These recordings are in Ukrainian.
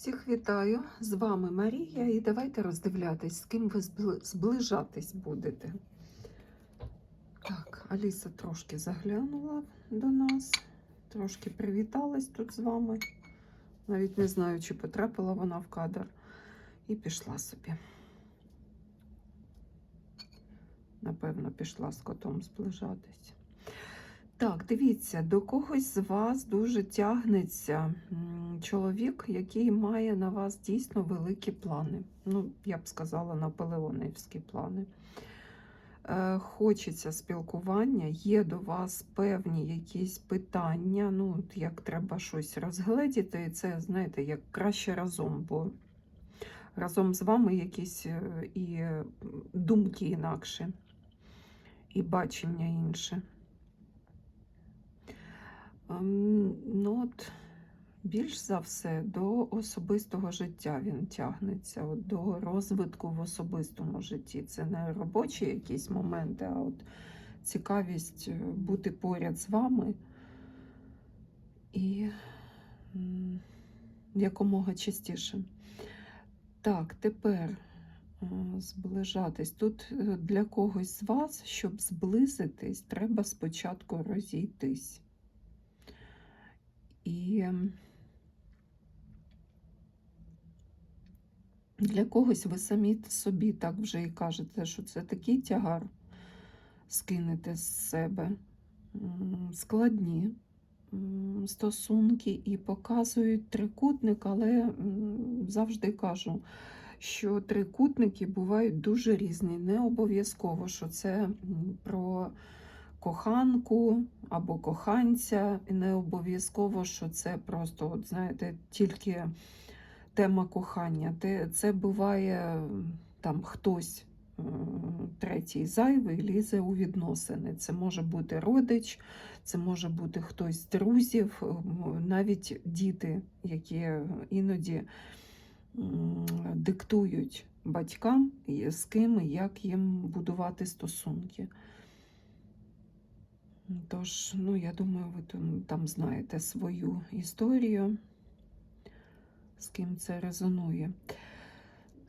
Всіх вітаю! З вами Марія, і давайте роздивлятись, з ким ви зближатись будете. Так, Аліса трошки заглянула до нас, трошки привіталась тут з вами. Навіть не знаю, чи потрапила вона в кадр, і пішла собі. Напевно, пішла з котом зближатись. Так, дивіться, до когось з вас дуже тягнеться чоловік, який має на вас дійсно великі плани. Ну, я б сказала, наполеонівські плани. Е, Хочеться спілкування, є до вас певні якісь питання, ну, як треба щось розгледіти, і це, знаєте, як краще разом, бо разом з вами якісь е, і думки інакше, і бачення інше. Ем, Ну, от, більш за все, до особистого життя він тягнеться, от, до розвитку в особистому житті. Це не робочі якісь моменти, а от цікавість е, бути поряд з вами і якомога частіше. Так, тепер е, зближатись. Тут е, для когось з вас, щоб зблизитись, треба спочатку розійтись. І для когось ви самі собі так вже і кажете, що це такий тягар скинете з себе. Складні стосунки і показують трикутник, але завжди кажу, що трикутники бувають дуже різні. Не обов'язково, що це про коханку або коханця, і не обов'язково, що це просто, от знаєте, тільки тема кохання. Це буває там хтось третій зайвий лізе у відносини. Це може бути родич, це може бути хтось з друзів, навіть діти, які іноді диктують батькам, з ким і як їм будувати стосунки. Тож, ну, я думаю, ви там, знаєте свою історію, з ким це резонує.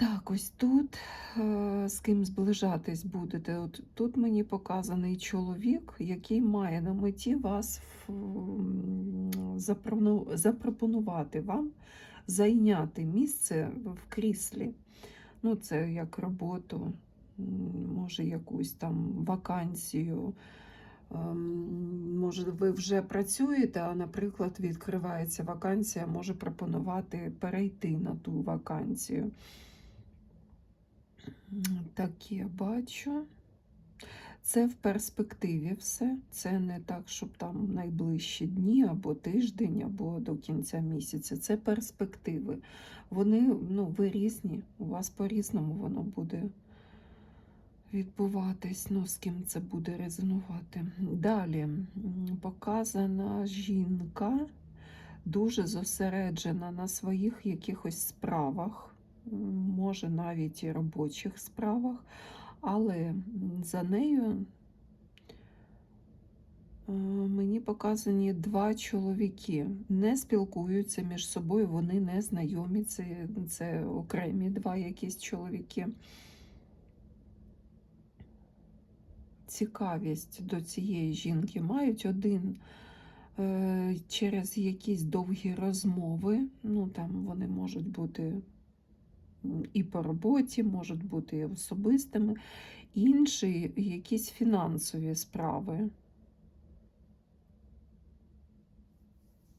Так, ось тут е, з ким зближатись будете. От тут мені показаний чоловік, який має на меті вас запропонувати вам зайняти місце в кріслі. Ну, це як роботу, може, якусь там вакансію. Ем, Може, ви вже працюєте, а, наприклад, відкривається вакансія, може пропонувати перейти на ту вакансію. Так я бачу. Це в перспективі все. Це не так, щоб там найближчі дні або тиждень, або до кінця місяця. Це перспективи. Вони, ну, ви різні, у вас по-різному воно буде відбуватись, ну, з ким це буде резонувати. Далі показана жінка, дуже зосереджена на своїх якихось справах, може навіть і робочих справах, але за нею е, мені показані два чоловіки. Не спілкуються між собою, вони не знайомі, це, це окремі два якісь чоловіки. Цікавість до цієї жінки мають один е, через якісь довгі розмови. Ну, там вони можуть бути і по роботі, можуть бути і особистими, інші якісь фінансові справи.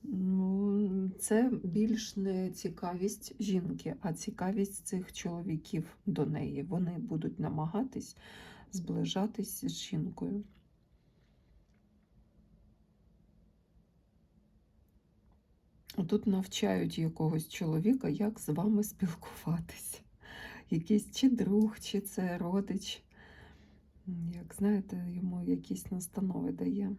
Ну, це більш не цікавість жінки, а цікавість цих чоловіків до неї. Вони будуть намагатись зближатись з жінкою. Тут навчають якогось чоловіка, як з вами спілкуватися. Якийсь чи друг, чи це родич. Як знаєте, йому якісь настанови дає.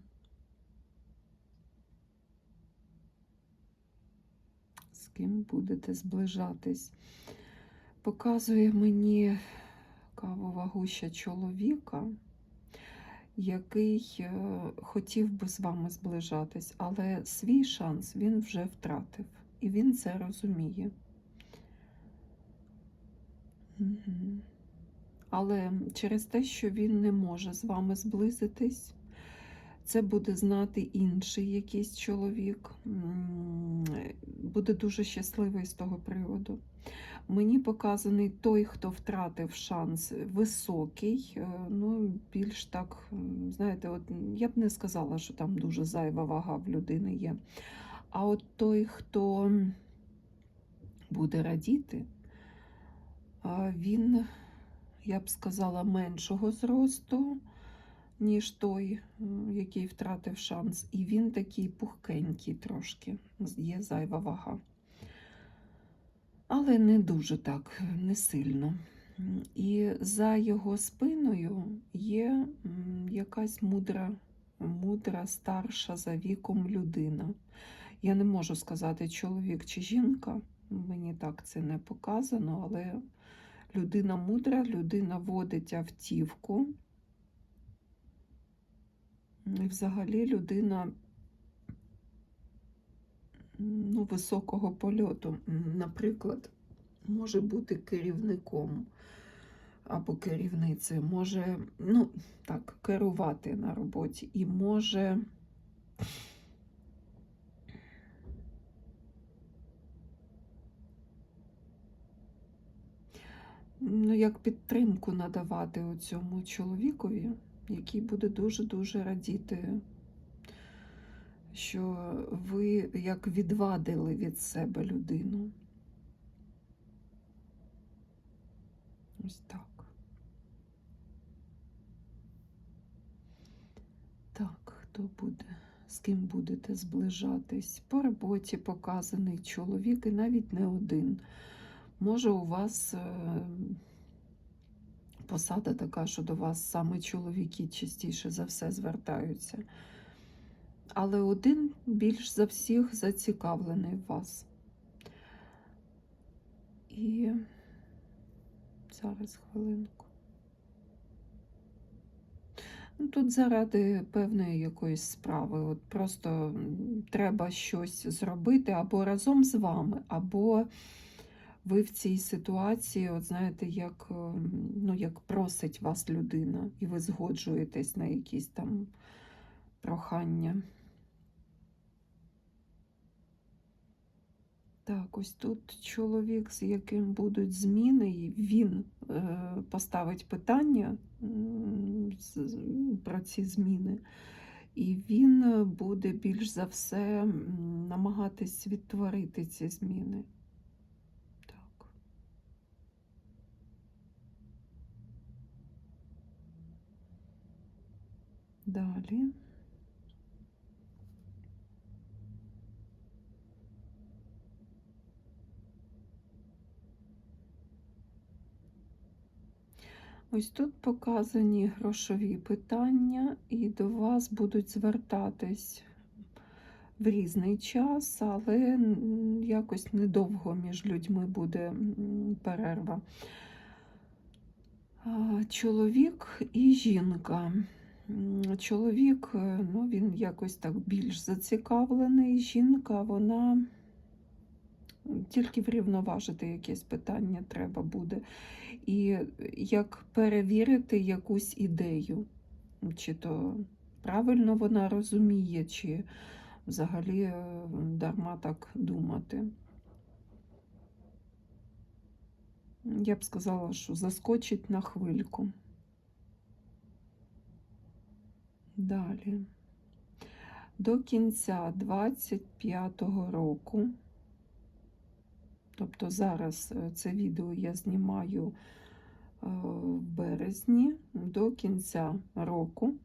З ким будете зближатись? Показує мені кавова гуща чоловіка, який е, хотів би з вами зближатись, але свій шанс він вже втратив. І він це розуміє. Але через те, що він не може з вами зблизитись, це буде знати інший якийсь чоловік, буде дуже щасливий з того приводу. Мені показаний той, хто втратив шанс, високий, е, ну, більш так, знаєте, от я б не сказала, що там дуже зайва вага в людини є. А от той, хто буде радіти, він, я б сказала, меншого зросту, ніж той, який втратив шанс. І він такий пухкенький трошки, є зайва вага. Але не дуже так, не сильно. І за його спиною є якась мудра, мудра, старша за віком людина. Я не можу сказати, чоловік чи жінка, мені так це не показано, але людина мудра, людина водить автівку. І взагалі людина ну, високого польоту. Наприклад, може бути керівником або керівницею, може, ну, так, керувати на роботі і може. Ну, як підтримку надавати цьому чоловікові, який буде дуже-дуже радіти, що ви як відвадили від себе людину. Ось так. Так, хто буде? З ким будете зближатись? По роботі показаний чоловік і навіть не один. Може, у вас е, посада така, що до вас саме чоловіки частіше за все звертаються. Але один більш за всіх зацікавлений в вас. І зараз хвилинку. Ну, Тут заради певної якоїсь справи. От просто треба щось зробити або разом з вами, або ви в цій ситуації, от знаєте, як, ну, як просить вас людина, і ви згоджуєтесь на якісь там прохання. Так, ось тут чоловік, з яким будуть зміни, він е, поставить питання про ці зміни, і він буде більш за все намагатись відтворити ці зміни. Так. Далі. Ось тут показані грошові питання, і до вас будуть звертатись в різний час, але якось недовго між людьми буде перерва. Чоловік і жінка. Чоловік, е, ну, він якось так більш зацікавлений. Жінка, вона тільки врівноважити якесь питання треба буде. І як перевірити якусь ідею, чи то правильно вона розуміє, чи взагалі е, дарма так думати. Я б сказала, що заскочить на хвильку. Далі. До кінця 25-го року, тобто зараз е, це відео я знімаю е, в березні, до кінця року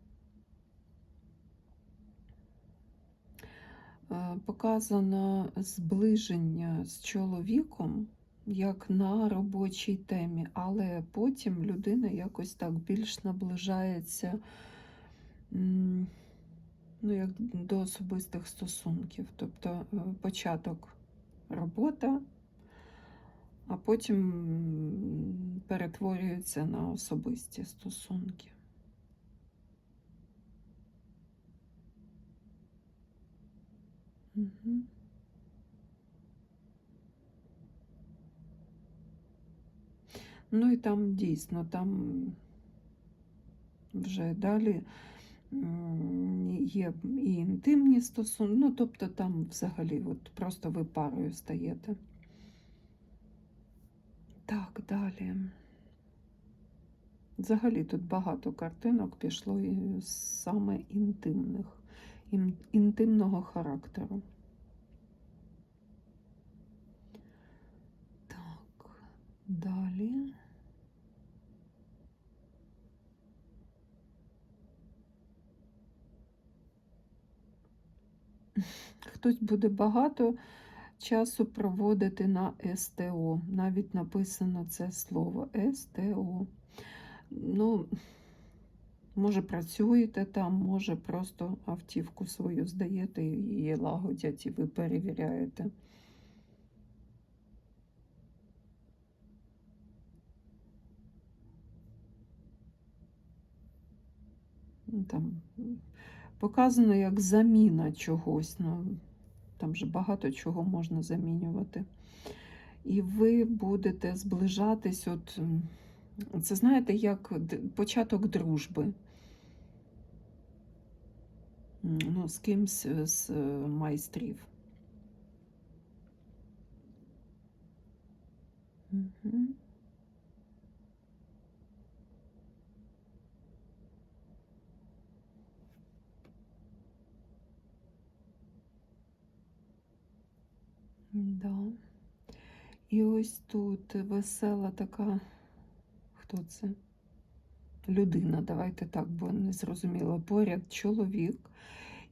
е, показано зближення з чоловіком як на робочій темі, але потім людина якось так більш наближається ну, як до особистих стосунків. Тобто початок робота, а потім м, перетворюється на особисті стосунки. Угу. Ну і там дійсно, там вже далі є і інтимні стосунки, ну тобто там взагалі от просто ви парою стаєте. Далі. Взагалі тут багато картинок пішло саме інтимних, інтимного характеру. Так, далі. Хтось буде багато часу проводити на СТО. Навіть написано це слово СТО. Ну, може, працюєте там, може, просто автівку свою здаєте і її лагодять, і ви перевіряєте. Ну, Там показано як заміна чогось. Ну, там же багато чого можна замінювати. І ви будете зближатись, от це знаєте, як початок дружби. Ну, з кимсь е, з е, майстрів. Мгм. Да. І ось тут весела така, хто це? Людина, давайте так, бо не зрозуміло. Поряд чоловік,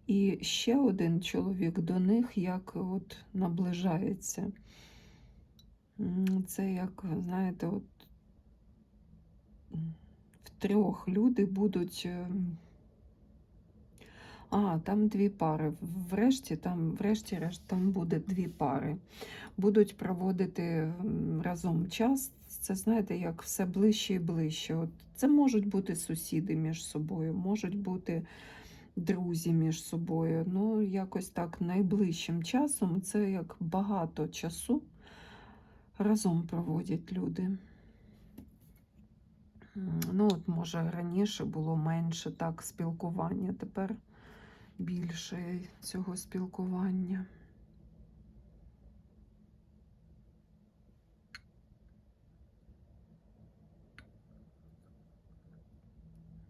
і ще один чоловік до них як от наближається. Це як, знаєте, от м, втрьох люди будуть. А, там дві пари. Врешті, там, врешті-решт, там буде дві пари. Будуть проводити разом час. Це знаєте, як все ближче і ближче. От це можуть бути сусіди між собою, можуть бути друзі між собою. Ну, якось так найближчим часом це як багато часу разом проводять люди. Ну, от, може, раніше було менше так спілкування, тепер більше цього спілкування.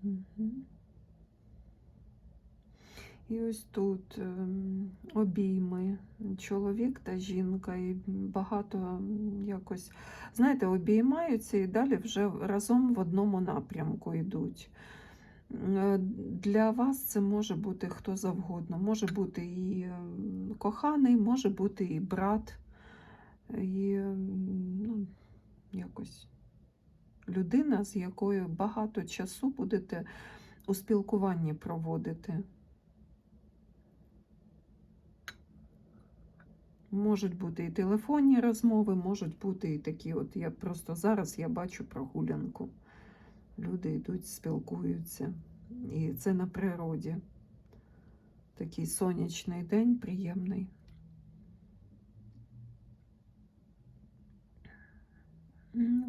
Мгм. І ось тут ем, обійми чоловік та жінка, і багато якось, знаєте, обіймаються і далі вже разом в одному напрямку йдуть. Е, Для вас це може бути хто завгодно. Може бути і ем, коханий, може бути і брат, і ну, якось людина, з якою багато часу будете у спілкуванні проводити. Можуть бути і телефонні розмови, можуть бути і такі, от я просто зараз я бачу прогулянку. Люди йдуть, спілкуються. І це на природі. Такий сонячний день, приємний.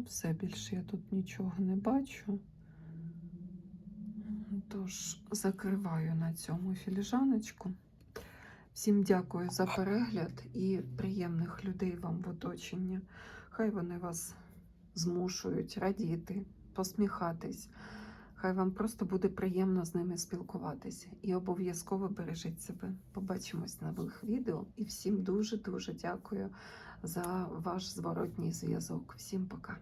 Все більше я тут нічого не бачу. Тож закриваю на цьому філіжаночку. Всім дякую за перегляд і приємних людей вам в оточенні. Хай вони вас змушують радіти, посміхатись. Хай вам просто буде приємно з ними спілкуватися. І обов'язково бережіть себе. Побачимось на нових відео. І всім дуже-дуже дякую за ваш зворотній зв'язок. Всім пока.